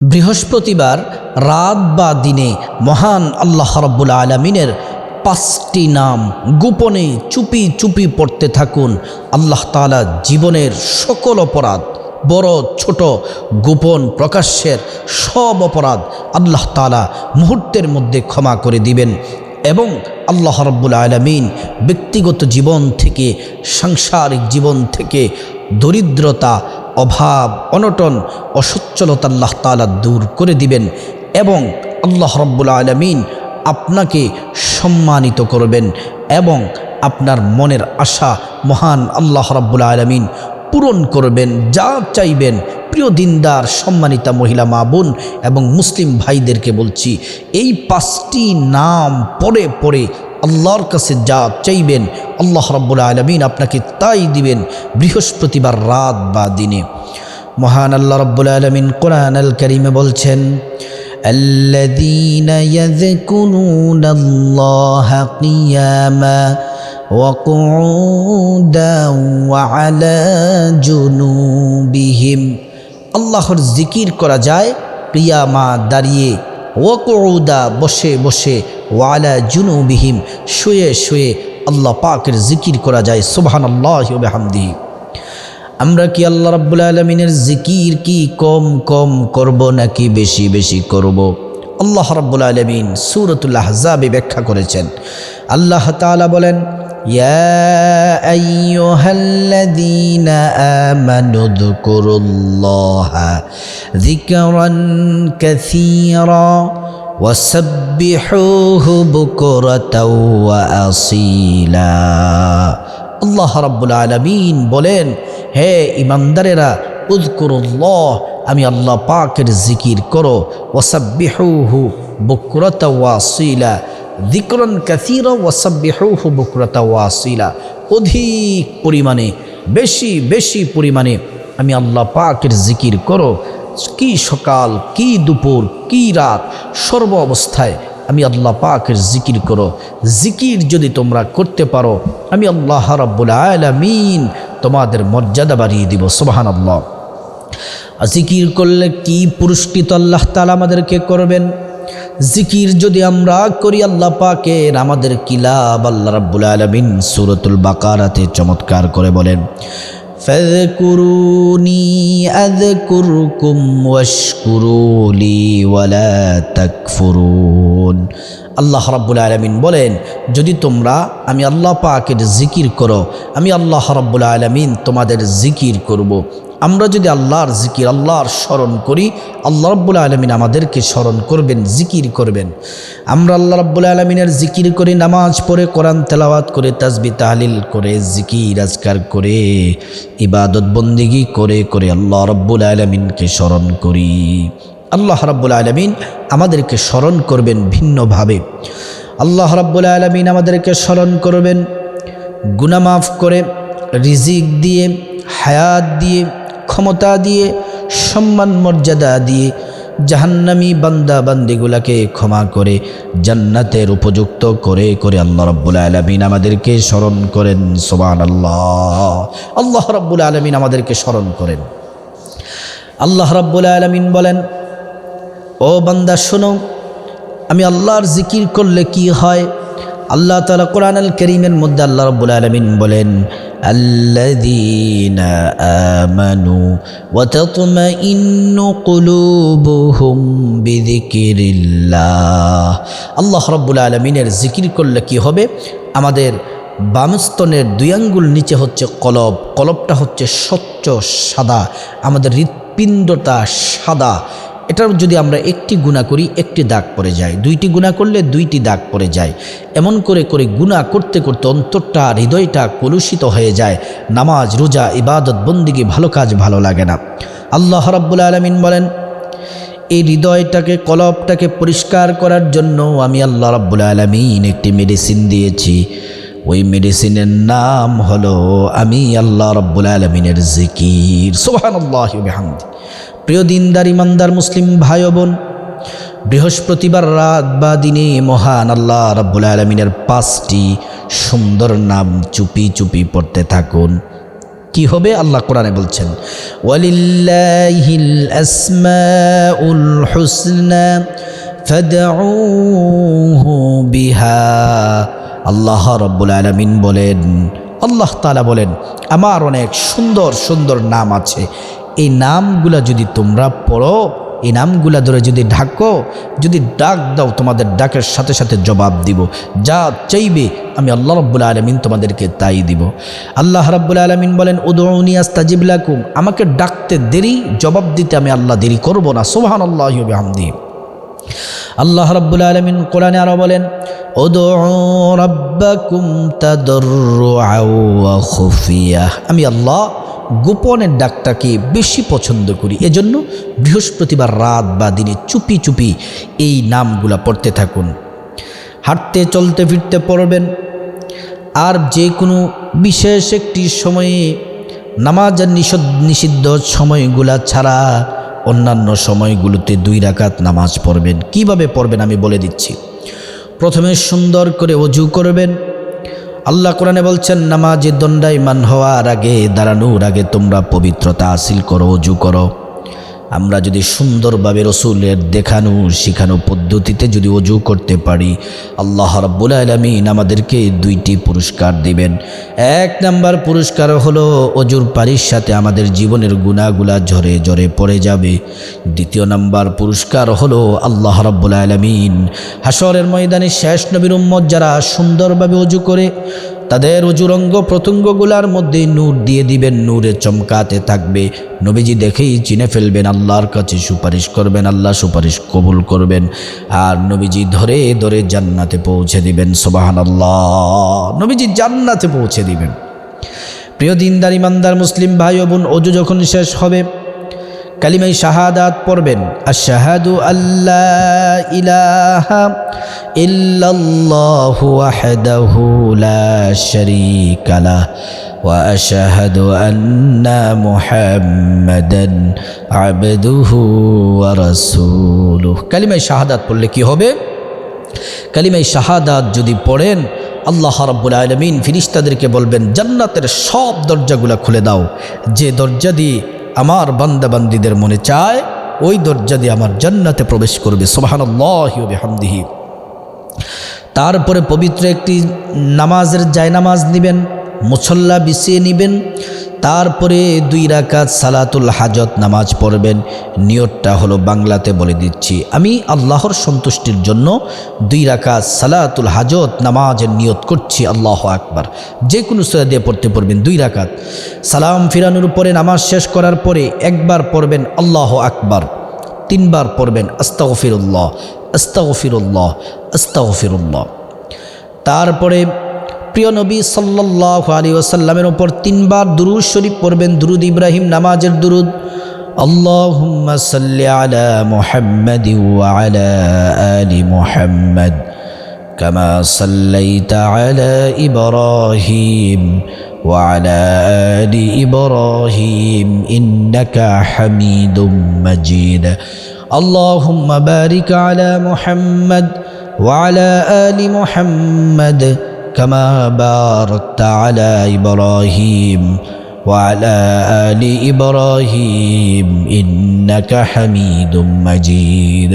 বৃহস্পতিবার রাত বা দিনে মহান আল্লাহ রব্বুল আলমিনের পাঁচটি নাম গোপনে চুপি চুপি পড়তে থাকুন। আল্লাহ তালা জীবনের সকল অপরাধ, বড়, ছোট, গোপন, প্রকাশ্যের সব অপরাধ আল্লাহ তালা মুহূর্তের মধ্যে ক্ষমা করে দিবেন এবং আল্লাহ রব্বুল আলমিন ব্যক্তিগত জীবন থেকে, সাংসারিক জীবন থেকে দরিদ্রতা অভাব, অনটন, অসচ্ছলতা আল্লাহ তালা দূর করে দিবেন এবং আল্লাহ রব্বুল আলমিন আপনাকে সম্মানিত করবেন এবং আপনার মনের আশা মহান আল্লাহ রব্বুল আলমিন পূরণ করবেন, যা চাইবেন। প্রিয় দিনদার, সম্মানিতা মহিলা, মা বোন এবং মুসলিম ভাইদেরকে বলছি, এই পাঁচটি নাম পরে পরে আল্লাহর কাছে যা চাইবেন আল্লাহ রব্বুল আলমিন আপনাকে তাই দিবেন বৃহস্পতিবার রাত বা দিনে মহান আল্লাহ রব্বুল আলমিন কোরআন আল করিমে বলছেন الذين يذكرون الله قياما وقعودا وعلى جنوبهم আল্লাহর জিকির করা যায় পিয়ামা দাঁড়িয়ে ওয়াকুদা বসে বসে, ওয়ালা জুনুবিহিম, শুয়ে শুয়ে আল্লাহ পাকের জিকির করা যায় সুবহান আল্লাহ আমরা কি আল্লাহ রাব্বুল আলমিনের জিকির কি কম কম করব নাকি বেশি বেশি করব? আল্লাহ রাব্বুল আলমিন সুরতুল্লাহ আহজাবে ব্যাখ্যা করেছেন। আল্লাহ তাআলা বলেন يا أيها الذين آمنوا اذكروا الله ذكرا كثيرا وسبحوه بكرة وأصيلا আল্লাহ রাব্বুল আলমিন বলেন হে ইমানদারেরা উদ্কুরুল্লাহ আমি আল্লাহ পাকের জিকির করো ওসাব্বিহুহু বকুরতা ওয়াসিলা দিকরন কাসির ওয়াসাব্বিহুহু বকুরতা ওয়াসিলা অধিক পরিমাণে, বেশি বেশি পরিমাণে আমি আল্লাহ পাকের জিকির করো। কি সকাল, কি দুপুর, কি রাত, সর্ব অবস্থায় আমি আল্লাহ পাকের জিকির করো। জিকির যদি তোমরা করতে পারো, আমি আল্লাহ রাব্বুল আলামিন তোমাদের মর্যাদা বাড়িয়ে দিব সোবাহান আল্লাহ জিকির করলে কি পুরস্কৃত আল্লাহ তালা আমাদেরকে করবেন? জিকির যদি আমরা করি আল্লাহ পাকের আমাদের কিলাব আল্লাহ রাব্বুল আলমিন সুরতুল বাকারাতে চমৎকার করে বলেন فاذكروني أذكركم واشكروا لي ولا تكفرون আল্লাহ রাব্বুল আলমিন বলেন, যদি তোমরা আমি আল্লাহ পাকের জিকির করো, আমি আল্লাহ রাব্বুল আলমিন তোমাদের জিকির করব। আমরা যদি আল্লাহর জিকির, আল্লাহর স্মরণ করি, আল্লাহ রব্বুল আলমিন আমাদেরকে স্মরণ করবেন, জিকির করবেন আমরা আল্লাহ রব্বুল আলমিনের জিকির করি নামাজ পড়ে, কোরআন তেলাওয়াত করে তাজবি তাহলিল করে, জিকির আজকার করে, ইবাদত বন্দিগি করে করে আল্লাহ রব্বুল আলমিনকে স্মরণ করি আল্লাহ রাব্বুল আলমিন আমাদেরকে স্মরণ করবেন ভিন্নভাবে। আল্লাহ রাব্বুল আলমিন আমাদেরকে স্মরণ করবেন গুনামাফ করে, রিজিক দিয়ে, হায়াত দিয়ে, ক্ষমতা দিয়ে, সম্মান মর্যাদা দিয়ে জাহান্নামি বান্দা বান্দিগুলাকে ক্ষমা করে, জান্নাতের উপযুক্ত করে করে আল্লাহ রব্বুল আলমিন আমাদেরকে স্মরণ করেন সোবান আল্লাহ আল্লাহ রব্বুল আলমিন আমাদেরকে স্মরণ করেন। আল্লাহ রব্বুল আলমিন বলেন ও বান্দা শোনো আমি আল্লাহর জিকির করলে কি হয় আল্লাহ তালা কোরআন আল করিমের মধ্যে আল্লাহ রব্বুল আলমিন বলেন الذين آمنوا وتطمئن قلوبهم بذكر الله আল্লাহ রব্বুল আলমিনের জিকির করলে কি হবে আমাদের বামস্তনের দুই আঙ্গুল নিচে হচ্ছে কলব কলবটা হচ্ছে স্বচ্ছ সাদা আমাদের হৃৎপিণ্ডটা সাদা এটার যদি আমরা একটি গুণা করি, একটি দাগ পড়ে যায়। দুইটি গুণা করলে দুইটি দাগ পড়ে যায়। এমন করে করে গুণা করতে করতে অন্তরটা, হৃদয়টা কলুষিত হয়ে যায়। নামাজ, রোজা, ইবাদত বন্দিকে ভালো কাজ ভালো লাগে না। আল্লাহ রাব্বুল আলমিন বলেন, এই হৃদয়টাকে, কলবটাকে পরিষ্কার করার জন্য আমি আল্লাহ রাব্বুল আলমিন একটি মেডিসিন দিয়েছি। ওই মেডিসিনের নাম হলো আমি আল্লাহ রব্বুল আলমিনের জিকির। সোহান আল্লাহ প্রিয় দিনদার ইমানদার মুসলিম ভাই বোন, বৃহস্পতিবার রাত বা দিনে মহান আল্লাহ রব্বুল আলমিনের পাঁচটি সুন্দর নাম চুপি চুপি পড়তে থাকুন। কি হবে আল্লাহ কোরআনে বলছেন, ওয়ালিল্লাহিল বিহা। আল্লাহ রব্বুল আলামিন বলেন, আল্লাহ তাআলা বলেন, আমার অনেক সুন্দর সুন্দর নাম আছে। এই নামগুলা যদি তোমরা পড়ো, এই নামগুলা ধরে যদি ঢাকো, যদি ডাক দাও, তোমাদের ডাকের সাথে সাথে জবাব দিব। যা চাইবে, আমি আল্লাহ রব্বুল আলমিন তোমাদেরকে তাই দিব। আল্লাহ রব্বুল আলমিন বলেন উদৌনি আস্তাজিব লাকুম। আমাকে ডাকতে দেরি, জবাব দিতে আমি আল্লাহ দেরি করব না। সোহান আল্লাহ হামদি আল্লাহ রব্বুল আলমিন কোরআনে আরও বলেন আমি আল্লাহ গোপনের ডাকটাকে বেশি পছন্দ করি। এজন্য বৃহস্পতিবার রাত বা দিনে চুপি চুপি এই নামগুলা পড়তে থাকুন। হাঁটতে, চলতে, ফিরতে পড়বেন। আর যে কোনো বিশেষ একটি সময়ে নিষদ নিষিদ্ধ সময়গুলা ছাড়া অন্যান্য সময়গুলোতে দুই রাকাত নামাজ পড়বেন। কীভাবে পড়বেন আমি বলে দিচ্ছি। প্রথমে সুন্দর করে অজু করবেন। আল্লাহ কোরআনে বলছেন, নামাজে দণ্ডায়মান হওয়ার আগে, দাঁড়ানোর আগে তোমরা পবিত্রতা হাসিল করো, অজু করো। আমরা যদি সুন্দরভাবে রসুলের দেখানো, শিখানো পদ্ধতিতে যদি অজু করতে পারি, আল্লাহ রাব্বুল আলমিন আমাদেরকে দুইটি পুরস্কার দিবেন। এক নাম্বার পুরস্কার হলো অজুর পানির সাথে আমাদের জীবনের গুণাগুলা ঝরে ঝরে পড়ে যাবে। দ্বিতীয় নাম্বার পুরস্কার হলো, আল্লাহ রাব্বুল আলমিন হাসরের ময়দানে শেষ নবীর উম্মত যারা সুন্দরভাবে অজু করে তাদের অজুরঙ্গ প্রত্যঙ্গগুলার মধ্যে নূর দিয়ে দিবেন, নূরে চমকাতে থাকবে। নবীজি দেখেই চিনে ফেলবেন, আল্লাহর কাছে সুপারিশ করবেন, আল্লাহ সুপারিশ কবুল করবেন। আর নবীজি ধরে ধরে জান্নাতে পৌঁছে দিবেন সোবাহান আল্লাহ নবীজি জান্নাতে পৌঁছে দিবেন। প্রিয় দিনদার, ইমানদার, মুসলিম ভাই ও বোন, অজু যখন শেষ হবে কালিমাই শাহাদাত পড়বেন, আশাহাদু আল্লাহ ইলাহা ইল্লাল্লাহু লা কালিমাই শাহাদাত পড়লে কি হবে? কালিমাই শাহাদাত যদি পড়েন, আল্লাহ রাব্বুল আলমিন ফিরিস্তাদেরকে বলবেন, জান্নাতের সব দরজাগুলো খুলে দাও। যে দরজা দিয়ে আমার বান্দাবান্দিদের মনে চায়, ওই দরজা দিয়ে আমার জান্নাতে প্রবেশ করবে। সোবাহানল্লাহি হামদিহি তারপরে পবিত্র একটি নামাজের জায়নামাজ নেবেন মুসল্লা বিছিয়ে নেবেন তারপরে দুই রাকাত সালাতুল হাজত নামাজ পড়বেন। নিয়তটা হলো বাংলাতে বলে দিচ্ছি। আমি আল্লাহর সন্তুষ্টির জন্য দুই রাকাত সালাতুল হাজত নামাজের নিয়ত করছি। আল্লাহ আকবার। যে কোনো সুরা দিয়ে পড়তে পড়বেন দুই রাকাত। সালাম ফিরানোর পরে নামাজ শেষ করার পরে একবার পড়বেন আল্লাহ আকবার। তিনবার পড়বেন আস্তাগফিরুল্লাহ আস্তাগফিরুল্লাহ আস্তাগফিরুল্লাহ। তারপরে প্রিয় নবী সাল্লাহ আলী ওসাল্লামের ওপর তিনবার দুরুদ শরীফ পড়বেন। দুরুদ ইব্রাহিম নামাজের দুরুদ। আল্লাহুম্মা সাল্লি আলা মুহাম্মাদ ওয়া আলা আলি মুহাম্মাদ কামা সাল্লাইতা আলা ইব্রাহিম ওয়া আলা আলি ইব্রাহিম ইন্নাকা হামিদুম মাজিদ। আল্লাহুম্মা বারিক كما باركت على إبراهيم وعلى آل إبراهيم إنك حميد مجيد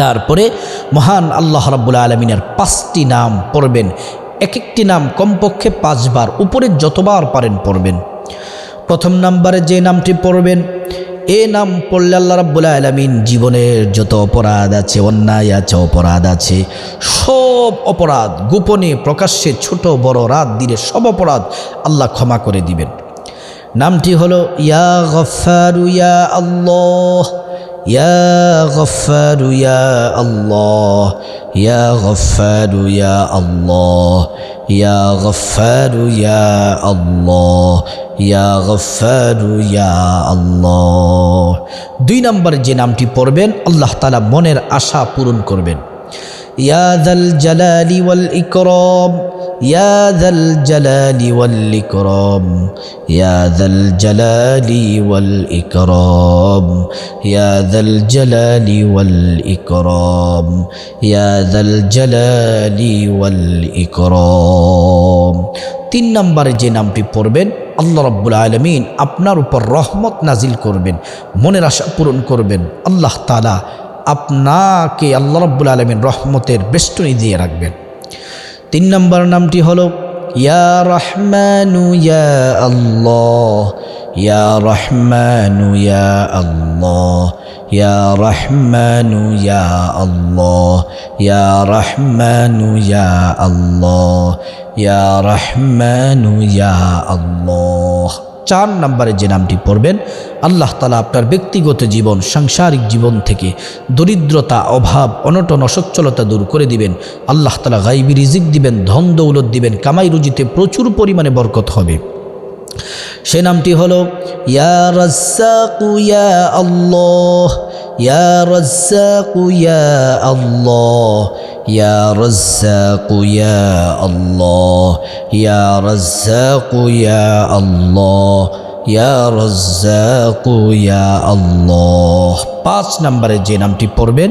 তারপরে মহান আল্লাহ রাব্বুল আলমিনের পাঁচটি নাম পড়বেন এক একটি নাম কমপক্ষে পাঁচবার উপরে যতবার পারেন পড়বেন প্রথম নাম্বারে যে নামটি পড়বেন এ নাম পড়লে আল্লাহ রাব্বুল আলমিন জীবনের যত অপরাধ আছে, অন্যায় আছে, অপরাধ আছে, সব অপরাধ গোপনে প্রকাশ্যে ছোট, বড়, রাত দিলে সব অপরাধ আল্লাহ ক্ষমা করে দিবেন। নামটি হলো, ইয়া গফারু ইয়া আল্লাহ। ইয়া গফারু ইয়া আল্লাহ, ইয়া গফারু ইয়া আল্লাহ, ইয়া গফারু ইয়া আল্লাহ, ইয়া গফারু ইয়া আল্লাহ। দুই নম্বর যে নামটি পড়বেন, আল্লাহ তালা মনের আশা পূরণ করবেন। ইয়া দাল জালালি ওয়াল ইকরম, ইয়া দাল জালালি ওয়াল ইকরম, ইয়া দাল জালালি ওয়াল ইকরম, ইয়া দাল জালালি ওয়াল ইকরম তিন নম্বরে যে নামটি পড়বেন, আল্লাহ রব্বুল আলমিন আপনার উপর রহমত নাজিল করবেন, মনের আশা পূরণ করবেন। আল্লাহ তালা আপনাকে আল্লাহ রব্বুল আলমিন রহমতের বেষ্টনী দিয়ে রাখবেন। তিন নম্বর নামটি হলো, ইয়া রহমানু ইয়া আল্লাহ, ইয়া রহমানু ইয়া আল্লাহ, ইয়া রহমানু ইয়া আল্লাহ, ইয়া রহমানু ইয়া আল্লাহ, ইয়া রহমানু ইয়া আল্লাহ। চার নম্বরে যে নামটি পড়বেন, আল্লাহ তালা আপনার ব্যক্তিগত জীবন, সাংসারিক জীবন থেকে দরিদ্রতা, অভাব, অনটন, অসচ্ছলতা দূর করে দিবেন। আল্লাহ তালা গাইবি রিজিক দিবেন, ধন দৌলত দিবেন, কামাই রুজিতে প্রচুর পরিমাণে বরকত হবে। সে নামটি হলো, ইয়া ইয়া আল্লাহ। ইয়া রাজ্জাকু ইয়া আল্লাহ ইয়া রাজ্জাকু ইয়া আল্লাহ ইয়া রাজ্জাকু ইয়া আল্লাহ ইয়া রাজ্জাকু ইয়া আল্লাহ পাঁচ নম্বরে যে নামটি পড়বেন,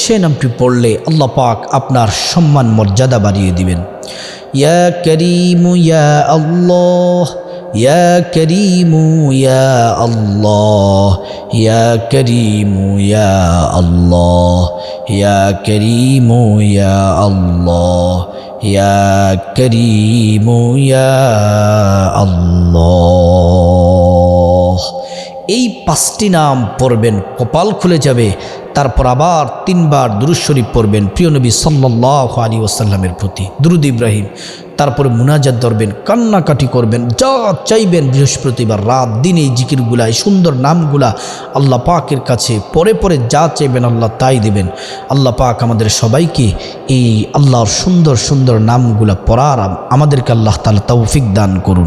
সে নামটি পড়লে আল্লাহ পাক আপনার সম্মান মর্যাদা বাড়িয়ে দিবেন। ইয়া করিমু ইয়া আল্লাহ يا كريم يا الله يا كريم يا الله يا كريم يا الله يا كريم يا الله এই পাঁচটি নাম পড়বেন কপাল খুলে যাবে তারপর আবার তিনবার দুরুদ শরীফ পড়বেন প্রিয় নবী সাল্লাহ আলী ওসাল্লামের প্রতি দুরুদ ইব্রাহিম তারপরে মুনাজাত ধরবেন, কান্নাকাটি করবেন, যা চাইবেন বৃহস্পতিবার রাত দিন এই জিকিরগুলা এই সুন্দর নামগুলা আল্লাহ পাকের কাছে পরে পরে যা চাইবেন আল্লাহ তাই দেবেন। আল্লাহ পাক আমাদের সবাইকে এই আল্লাহর সুন্দর সুন্দর নামগুলা পড়ার আমাদেরকে আল্লাহ তালা তৌফিক দান করুন।